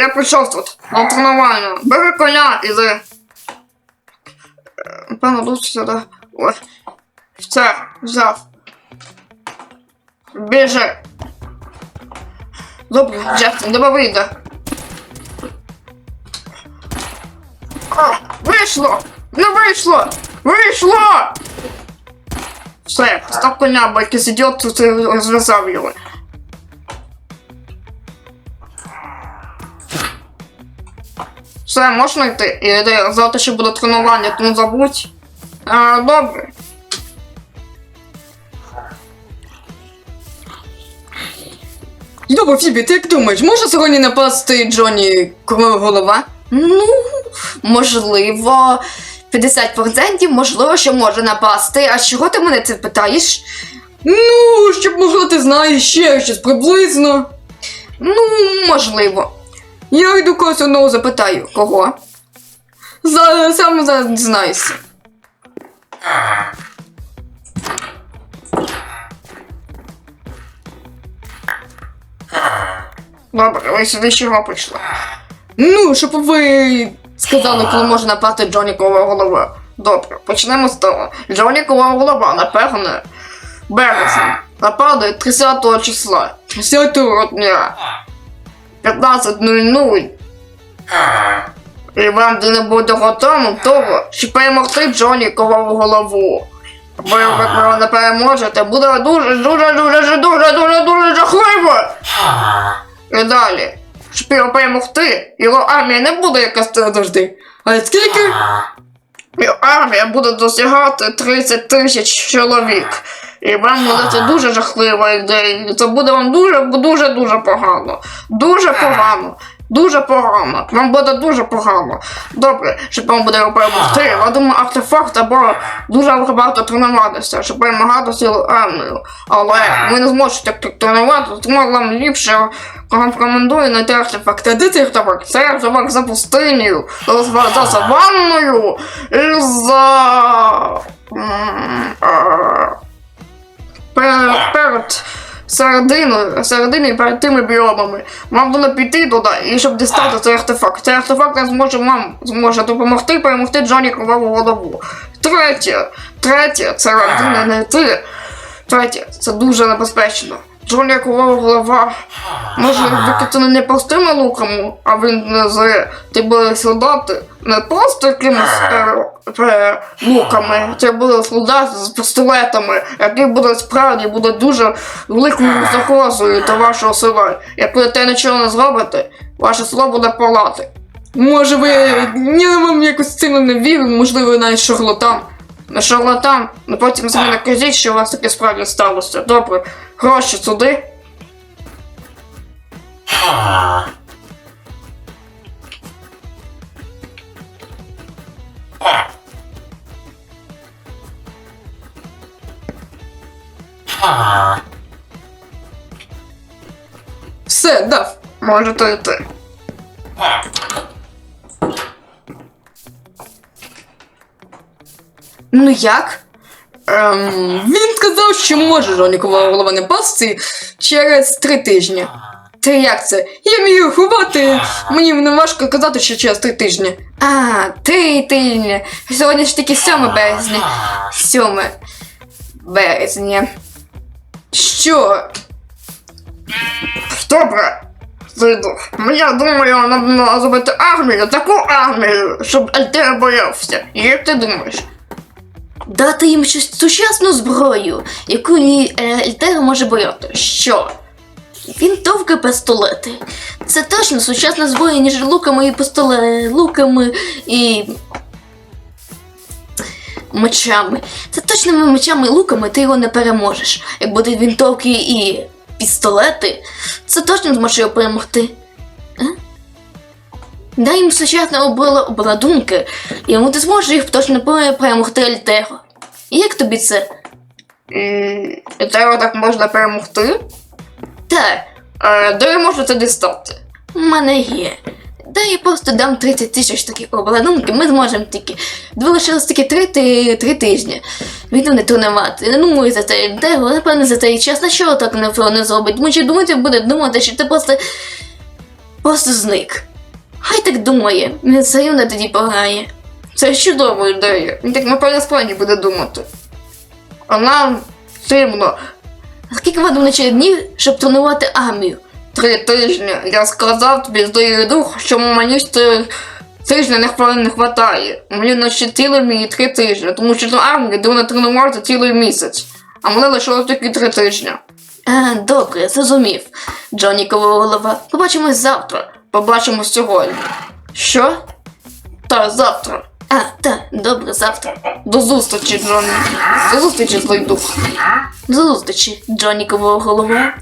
я прийшов тут на тренування. Бери коня, іди. Е, Певно, тут сюди. Ось. Все, взяв. Біжи. Добре, Джексон, тебе вийде. О, вийшло! Не вийшло! Вийшло! Все, став коня, бо якийсь ідіот тут і розв'язав його. Все, можна йти? І йди, завтра ще буде тренування, тому забудь. А, добре. Добре, Фібі, ти як думаєш, може сьогодні напасти Джоні голова? Ну, можливо, 50%, можливо, що може напасти. А чого ти мене це питаєш? Ну, щоб можливо ти знаєш ще щось приблизно. Ну, можливо. Я йду когось одного запитаю. Кого? За, сам зараз дізнаюся. Добре, ви сюди чого прийшли? Ну, щоб ви Сказали, коли може напасти Джоні Кова голова. Добре, почнемо з того. Джонікова голова, напевне, березень. Нападе 30 числа. 10 Дня. 15.00. І вам не буде готовим того, щоб перемогти Джоні Ковову голову. Бо як ви не переможете, буде дуже, дуже, дуже, дуже, дуже, дуже жахливо. І далі. Щоб його перемогти, його армія не буде якась завжди. А скільки? Його армія буде досягати 30 тисяч чоловік. І вам буде це дуже жахлива ідея. І Це буде вам дуже, дуже, дуже погано. Дуже погано. Дуже погано. Вам буде дуже погано. Добре, щоб вам буде його перемогти. Вадимо артефакт або дуже багато тренуватися, щоб перемагати цілу армію. Але ви не зможете так тренувати, тому вам ліпше вам рекомендую знайти артефакт. Де цей артефакт? Це артефакт за пустинею, за, за саванною і за. Е, перед, серединою, серединою перед тими біомами. Вам треба піти туди, і щоб дістати цей артефакт. Цей артефакт не зможе вам зможе допомогти перемогти Джоні Кроваву голову. Третє, третє, це родина не ти. Третє, це дуже небезпечно. Джоні Кровава голова може викатана не простими луками, а він з ті були солдати не просто якимись е, е, луками, це були солдати з пістолетами, які будуть справді будуть дуже великою загрозою до вашого села. Як ви те нічого не зробите, ваше село буде палати. Може ви. Я вам якось сильно не вірю, можливо, навіть шарлатан. На шарлатан, ну потім самі не кажіть, що у вас таке справді сталося. Добре, гроші сюди. Все, дав. Можете йти. Ну як? Ем, він сказав, що може Жонікова голова не пасти через три тижні. Ти як це? Я вмію ховати. Мені не важко казати, що через три тижні. А, три тижні. Сьогодні ж таки 7 березня. 7 березня. Що? Добре. Я думаю, нам зробити армію, таку армію, щоб Альтер боявся. Як ти думаєш? Дати їм щось сучасну зброю, яку ні е, може бояти. Що? Вінтовки пістолети. Це точно сучасна зброя, ніж луками і пістоле... луками і. мечами. Це точними мечами і луками ти його не переможеш. Як буде вінтовки і пістолети, це точно зможе його перемогти. А? Дай їм сучасне обла- обладунки, і йому ти зможеш їх точно перемогти Альтего. Як тобі це? І, і тебе так можна перемогти? Так, Е, де я можу це дістати? в мене є. Дай я просто дам 30 тисяч таких обладунків, ми зможемо тільки. Залишилось тільки 3, ти- три тижні. Він не тренувати. Не думаю за це Альтего, напевно, за цей час на що так не не зробить. Що думати буде думати, що ти просто. просто зник. Хай так думає, він все рівно тоді пограє. Це чудова ідея. Він так напевно справді буде думати. А нам потрібно Скільки вам вночі днів, щоб тренувати армію? три тижні. Я сказав тобі здоїв дух, що мені три тижні не, хватає. Мені наче цілий мені три тижні, тому що на армії повинна тренувати цілий місяць. А мене лишило тільки три тижні. А, добре, зрозумів. Джонікова голова. Побачимось завтра. Побачимо сьогодні. Що? Та завтра. А, та, добре, завтра. До зустрічі, Джонні. До зустрічі, злий дух. До зустрічі, Джонікова голова.